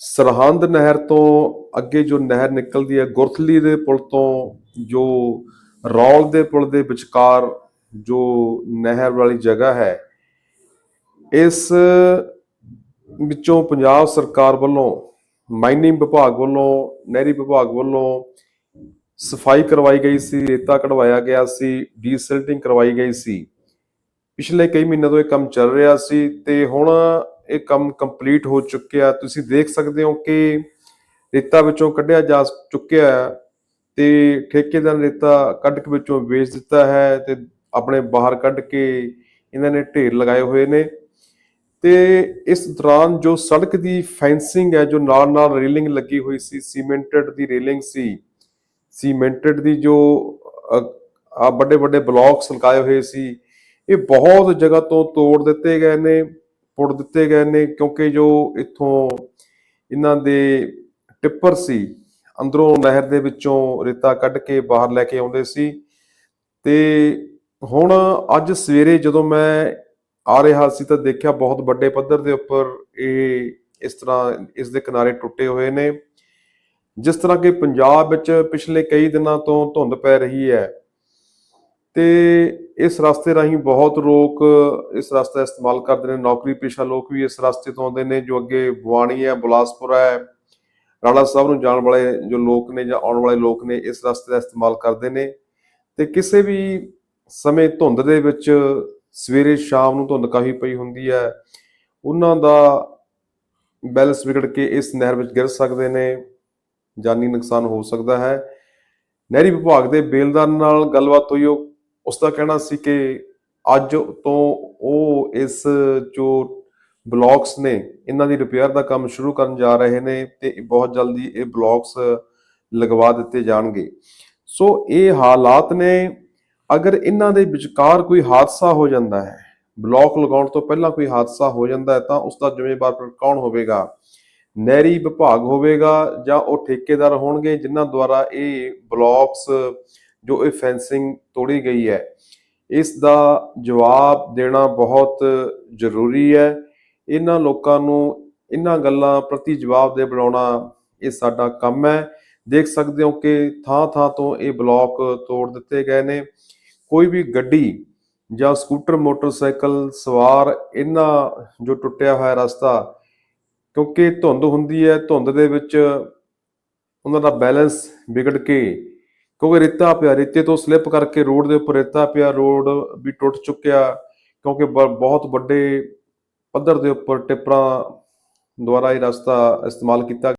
ਸਰਹੰਦ ਨਹਿਰ ਤੋਂ ਅੱਗੇ ਜੋ ਨਹਿਰ ਨਿਕਲਦੀ ਹੈ, ਗੁਰਥਲੀ ਦੇ ਪੁਲ ਤੋਂ ਜੋ ਰੌਲ ਦੇ ਪੁਲ ਦੇ ਵਿਚਕਾਰ ਜੋ ਨਹਿਰ ਵਾਲੀ ਜਗ੍ਹਾ ਹੈ, ਇਸ ਵਿੱਚੋਂ ਪੰਜਾਬ ਸਰਕਾਰ ਵੱਲੋਂ, ਮਾਈਨਿੰਗ ਵਿਭਾਗ ਵੱਲੋਂ, ਨਹਿਰੀ ਵਿਭਾਗ ਵੱਲੋਂ ਸਫ਼ਾਈ ਕਰਵਾਈ ਗਈ ਸੀ, ਰੇਤਾ ਕਢਵਾਇਆ ਗਿਆ ਸੀ ਡੀਸਿਲਟਿੰਗ ਕਰਵਾਈ ਗਈ ਸੀ। ਪਿਛਲੇ ਕਈ ਮਹੀਨਿਆਂ ਤੋਂ ਇਹ ਕੰਮ ਚੱਲ ਰਿਹਾ ਸੀ ਤੇ ਹੁਣ ਇਹ ਕੰਮ ਕੰਪਲੀਟ ਹੋ ਚੁੱਕਿਆ। ਤੁਸੀਂ ਦੇਖ ਸਕਦੇ ਹੋ ਕਿ ਰੇਤਾ ਵਿੱਚੋਂ ਕੱਢਿਆ ਜਾ ਚੁੱਕਿਆ ਹੈ ਤੇ ਠੇਕੇਦਾਰ ਨੇ ਰੇਤਾ ਕੱਢ ਕੇ ਵਿੱਚੋਂ ਵੇਚ ਦਿੱਤਾ ਹੈ ਤੇ ਆਪਣੇ ਬਾਹਰ ਕੱਢ ਕੇ ਇਹਨਾਂ ਨੇ ਢੇਰ ਲਗਾਏ ਹੋਏ ਨੇ। ਤੇ ਇਸ ਦੌਰਾਨ ਜੋ ਸੜਕ ਦੀ ਫੈਂਸਿੰਗ ਹੈ, ਜੋ ਨਾਲ ਨਾਲ ਰੇਲਿੰਗ ਲੱਗੀ ਹੋਈ ਸੀ, ਸੀਮੈਂਟਡ ਦੀ ਰੇਲਿੰਗ ਸੀ, ਸੀਮੈਂਟਡ ਦੀ ਜੋ ਆ ਵੱਡੇ ਵੱਡੇ ਬਲਾਕਸ ਲਗਾਏ ਹੋਏ ਸੀ, ਇਹ ਬਹੁਤ ਜਗ੍ਹਾ ਤੋਂ ਤੋੜ ਦਿੱਤੇ ਗਏ ਨੇ। ਪੁੱਟ ਦਿੱਤੇ ਗਏ ਨੇ ਕਿਉਂਕਿ ਜੋ ਇੱਥੋਂ ਇਹਨਾਂ ਦੇ ਟਿੱਪਰ ਸੀ, ਅੰਦਰੋਂ ਨਹਿਰ ਦੇ ਵਿੱਚੋਂ ਰੇਤਾ ਕੱਢ ਕੇ ਬਾਹਰ ਲੈ ਕੇ ਆਉਂਦੇ ਸੀ। ਤੇ ਹੁਣ ਅੱਜ ਸਵੇਰੇ ਜਦੋਂ ਮੈਂ ਆ ਰਿਹਾ ਸੀ ਤਾਂ ਦੇਖਿਆ ਬਹੁਤ ਵੱਡੇ ਪੱਧਰ ਦੇ ਉੱਪਰ ਇਹ ਇਸ ਤਰ੍ਹਾਂ ਇਸ ਦੇ ਕਿਨਾਰੇ ਟੁੱਟੇ ਹੋਏ ਨੇ। ਜਿਸ ਤਰ੍ਹਾਂ ਕਿ ਪੰਜਾਬ ਵਿੱਚ ਪਿਛਲੇ ਕਈ ਦਿਨਾਂ ਤੋਂ ਧੁੰਦ ਪੈ ਰਹੀ ਹੈ। ਤੇ ਇਸ ਰਸਤੇ ਰਾਹੀਂ ਬਹੁਤ ਲੋਕ ਇਸ ਰਸਤਾ ਇਸਤੇਮਾਲ ਕਰਦੇ ਨੇ, ਨੌਕਰੀ ਪੇਸ਼ਾ ਲੋਕ ਵੀ ਇਸ ਰਸਤੇ ਤੋਂ ਆਉਂਦੇ ਨੇ, ਜੋ ਅੱਗੇ ਬਵਾਨੀ ਹੈ, ਬਲਾਸਪੁਰ ਹੈ, ਰਾਣਾ ਸਾਹਿਬ ਨੂੰ ਜਾਣ ਵਾਲੇ ਜੋ ਲੋਕ ਨੇ ਜਾਂ ਆਉਣ ਵਾਲੇ ਲੋਕ ਨੇ, ਇਸ ਰਸਤੇ ਦਾ ਇਸਤੇਮਾਲ ਕਰਦੇ ਨੇ। ਤੇ ਕਿਸੇ ਵੀ ਸਮੇਂ ਧੁੰਦ ਦੇ ਵਿੱਚ ਸਵੇਰੇ ਸ਼ਾਮ ਨੂੰ ਧੁੰਦ ਕਾਫੀ ਪਈ ਹੁੰਦੀ ਹੈ, ਉਹਨਾਂ ਦਾ ਬੈਲੈਂਸ ਵਿਗੜ ਕੇ ਇਸ ਨਹਿਰ ਵਿੱਚ ਗਿਰ ਸਕਦੇ ਨੇ, ਜਾਨੀ ਨੁਕਸਾਨ ਹੋ ਸਕਦਾ ਹੈ। ਨਹਿਰੀ ਵਿਭਾਗ ਦੇ ਬੇਲਦਾਰ ਨਾਲ ਗੱਲਬਾਤ ਹੋਈ, ਉਹ ਉਸ ਦਾ ਕਹਿਣਾ ਸੀ ਕਿ ਅੱਜ ਤੋਂ ਉਹ ਇਸ ਜੋ ਬਲਾਕਸ ਨੇ, ਇਹਨਾਂ ਦੀ ਰਿਪੇਅਰ ਦਾ ਕੰਮ ਸ਼ੁਰੂ ਕਰਨ ਜਾ ਰਹੇ ਨੇ ਤੇ ਬਹੁਤ ਜਲਦੀ ਇਹ ਬਲਾਕਸ ਲਗਵਾ ਦਿੱਤੇ ਜਾਣਗੇ। ਸੋ ਇਹ ਹਾਲਾਤ ਨੇ, ਅਗਰ ਇਹਨਾਂ ਦੇ ਵਿਚਕਾਰ ਕੋਈ ਹਾਦਸਾ ਹੋ ਜਾਂਦਾ ਹੈ, ਬਲਾਕ ਲਗਾਉਣ ਤੋਂ ਪਹਿਲਾਂ ਕੋਈ ਹਾਦਸਾ ਹੋ ਜਾਂਦਾ ਹੈ, ਤਾਂ ਉਸ ਦਾ ਜ਼ਿੰਮੇਵਾਰ ਕੌਣ ਹੋਵੇਗਾ? ਨਹਿਰੀ ਵਿਭਾਗ ਹੋਵੇਗਾ ਜਾਂ ਉਹ ਠੇਕੇਦਾਰ ਹੋਣਗੇ, ਜਿਨ੍ਹਾਂ ਦੁਆਰਾ ਇਹ ਬਲਾਕਸ ਜੋ ਇਹ ਫੈਂਸਿੰਗ ਤੋੜੀ ਗਈ ਹੈ, ਇਸ ਦਾ ਜਵਾਬ ਦੇਣਾ ਬਹੁਤ ਜ਼ਰੂਰੀ ਹੈ। ਇਹਨਾਂ ਲੋਕਾਂ ਨੂੰ ਇਹਨਾਂ ਗੱਲਾਂ ਪ੍ਰਤੀ ਜਵਾਬਦੇ ਬਣਾਉਣਾ ਇਹ ਸਾਡਾ ਕੰਮ ਹੈ। ਦੇਖ ਸਕਦੇ ਹੋ ਕਿ ਥਾਂ ਥਾਂ ਤੋਂ ਇਹ ਬਲਾਕ ਤੋੜ ਦਿੱਤੇ ਗਏ ਨੇ। ਕੋਈ ਵੀ ਗੱਡੀ ਜਾਂ ਸਕੂਟਰ, ਮੋਟਰਸਾਈਕਲ, ਸਵਾਰ, ਇਹਨਾਂ ਜੋ ਟੁੱਟਿਆ ਹੋਇਆ ਰਸਤਾ, ਕਿਉਂਕਿ ਧੁੰਦ ਹੁੰਦੀ ਹੈ, ਧੁੰਦ ਦੇ ਵਿੱਚ ਉਹਨਾਂ ਦਾ ਬੈਲੈਂਸ ਵਿਗੜ ਕੇ ਕਿਉਂਕਿ ਰੇਤਾ ਪਿਆ, ਰੇਤੇ ਤੋਂ ਸਲਿੱਪ ਕਰਕੇ ਰੋਡ ਦੇ ਉੱਪਰ ਰੇਤਾ ਪਿਆ ਰੋਡ ਵੀ ਟੁੱਟ ਚੁੱਕਿਆ, ਕਿਉਂਕਿ ਬ- ਬਹੁਤ ਵੱਡੇ ਪੱਧਰ ਦੇ ਉੱਪਰ ਟਿੱਪਰਾਂ ਦੁਆਰਾ ਇਹ ਰਸਤਾ ਇਸਤੇਮਾਲ ਕੀਤਾ